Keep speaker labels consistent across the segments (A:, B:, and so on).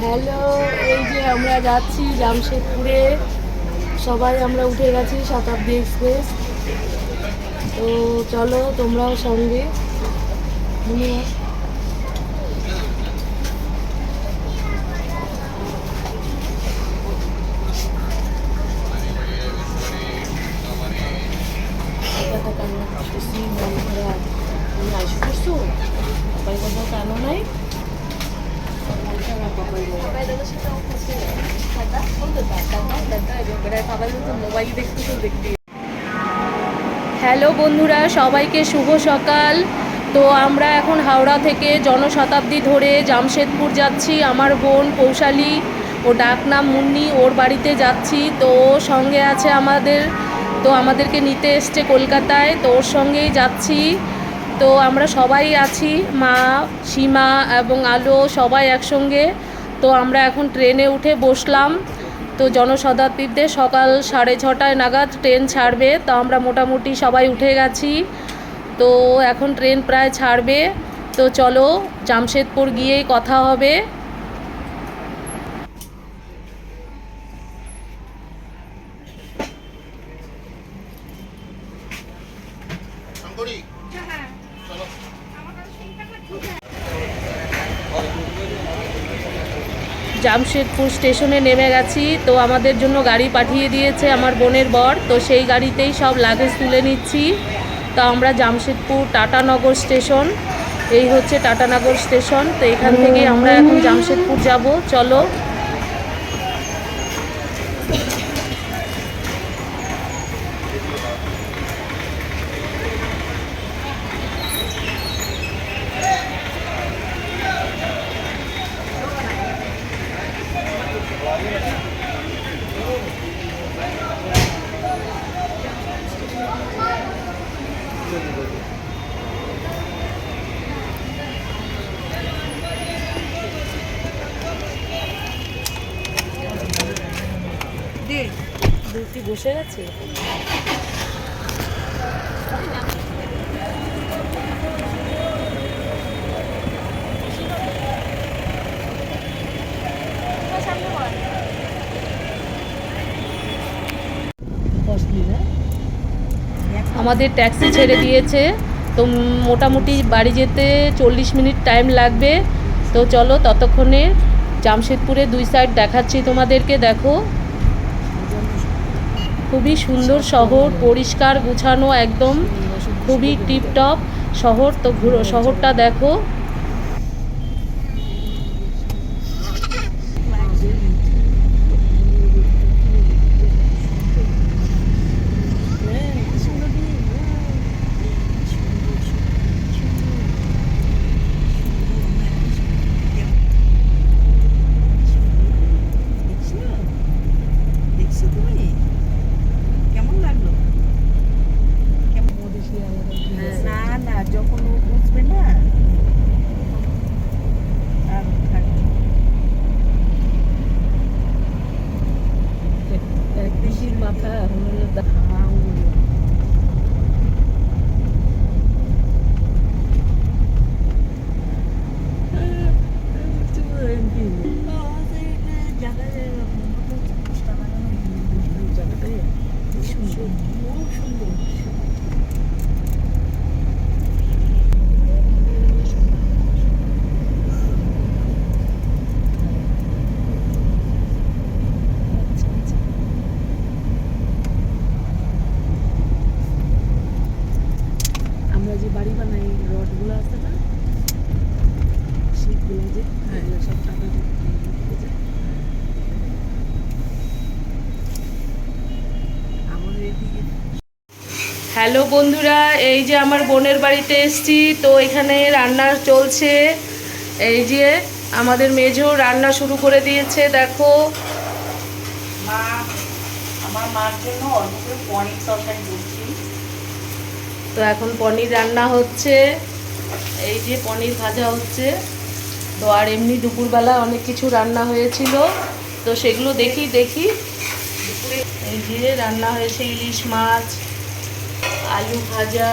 A: Hello এই যে আমরা যাচ্ছি জামশেদপুরে। সবাই আমরা উঠে গেছি শতাব্দী এক্সপ্রেস। তো চলো তোমরাও সঙ্গে। তুমি আইসো করছ? বাবাই কোথাও কেন নাই? হ্যালো বন্ধুরা সবাইকে শুভ সকাল। তো আমরা এখন হাওড়া থেকে জনশতাব্দী ধরে জামশেদপুর যাচ্ছি। আমার বোন কৌশালী ও ডাকনাম মুন্নি ওর বাড়িতে যাচ্ছি। তো ওর সঙ্গে আছে আমাদের তো আমাদেরকে নিতে এসছে কলকাতায়। তো ওর সঙ্গেই যাচ্ছি। তো আমরা সবাই আছি, মা, সীমা এবং আলো সবাই একসঙ্গে। তো আমরা এখন ট্রেনে উঠে বসলাম। তো জনশতাব্দীতে সকাল সাড়ে ছটায় নাগাদ ট্রেন ছাড়বে। তো আমরা মোটামুটি সবাই উঠে গেছি। তো এখন ট্রেন প্রায় ছাড়বে। তো চলো, জামশেদপুর গিয়েই কথা হবে। জামশেদপুর স্টেশনে নেমে গেছি। তো আমাদের জন্য গাড়ি পাঠিয়ে দিয়েছে আমার বোনের বর। তো সেই গাড়িতেই সব লাগেজ তুলে নিচ্ছি। তো আমরা জামশেদপুর টাটানগর স্টেশন। এই হচ্ছে টাটানগর স্টেশন। তো এখান থেকে আমরা এখন জামশেদপুর যাব। চলো। বসে গেছে আমাদের ট্যাক্সি ছেড়ে দিয়েছে। তো মোটামুটি বাড়ি যেতে চল্লিশ মিনিট টাইম লাগবে। তো চলো ততক্ষণে জামশেদপুরে দুই সাইড দেখাচ্ছি তোমাদেরকে, দেখো। খুবই সুন্দর শহর পরিষ্কার গুছানো একদম খুবই টিপটপ শহর। তো ঘুরো শহরটা দেখো
B: দেখছ তুমি কেমন লাগল কেমন না না যখন ও বুঝবে না আর থাকবে
A: মাথা আমরা যে বাড়ি বানাই রডগুলো আছে না শীতগুলো যে এগুলো সব টাকা দিয়ে কিনে যায়।
B: আমাদের এদিকে
A: হ্যালো বন্ধুরা এই যে আমার বোনের বাড়িতে এসছি তো এখানে রান্না চলছে। এই যে আমাদের মেজো রান্না শুরু করে দিয়েছে দেখো।
B: মা আমার মার জন্য অল্প করে পনির তরকারি করছি।
A: তো এখন পনির রান্না হচ্ছে। এই যে পনির ভাজা হচ্ছে। তো আর এমনি দুপুরবেলা অনেক কিছু রান্না হয়েছিল। তো সেগুলো দেখি দেখি। এই যে রান্না হয়েছে ইলিশ মাছ, আলু ভাজা,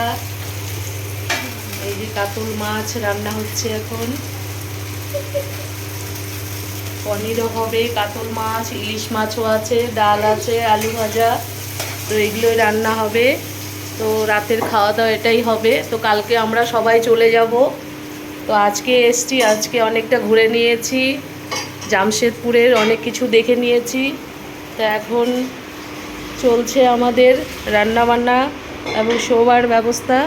A: এই যে কাতল মাছ রান্না হচ্ছে এখন। পনিরও হবে, কাতল মাছ, ইলিশ মাছও আছে, ডাল আছে, আলু ভাজা। তো এগুলোই রান্না হবে। তো রাতের খাওয়া দাওয়া এটাই হবে। তো কালকে আমরা সবাই চলে যাব। তো আজকে এসছি, আজকে অনেকটা ঘুরে নিয়েছি। জামশেদপুরের অনেক কিছু দেখে নিয়েছি। তো এখন চলছে আমাদের রান্না বান্না এবং শোবার ব্যবস্থা।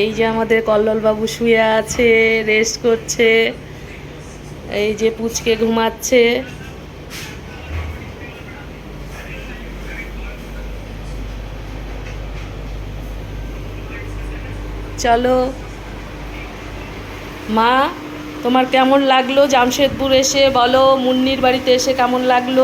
A: এই যে আমাদের কল্লোলবাবু শুয়ে আছে রেস্ট করছে, এই যে পুচকে ঘুমাচ্ছে। চলো। মা তোমার কেমন লাগল জামশেদপুর এসে? বলো মুন্নির বাড়িতে এসে কেমন লাগল?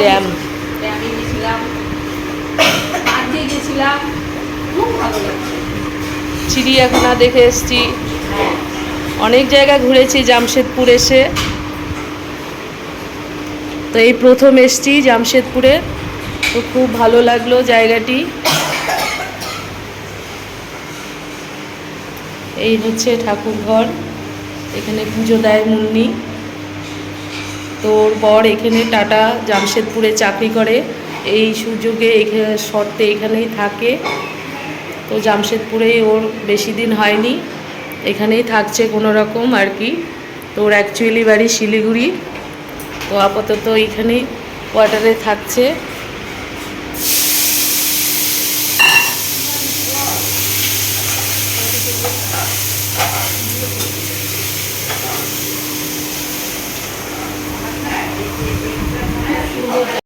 A: ড্যাম।
B: ড্যামে গেছিলাম পার্কে গেছিলাম। খুব ভালো লাগছে।
A: চিড়িয়াখানা দেখে এসছি।
B: হ্যাঁ।
A: অনেক জায়গা ঘুরেছি, জামশেদপুর এসে। তো এই প্রথম এসছি জামশেদপুরে। তো খুব ভালো লাগল জায়গাটি। এই হচ্ছে ঠাকুর ঘর, এখানে পুজো দেয় মুন্নি। তো ওর বর এখানে টাটা জামশেদপুরে চাকরি করে। এই সুযোগে শর্তে এখানেই থাকে। তো জামশেদপুরেই ওর বেশি দিন হয়নি। এখানেই থাকছে কোনো রকম আর কি। তো ওর অ্যাকচুয়ালি বাড়ি শিলিগুড়ি। তো আপাতত এইখানেই কোয়ার্টারে থাকছে।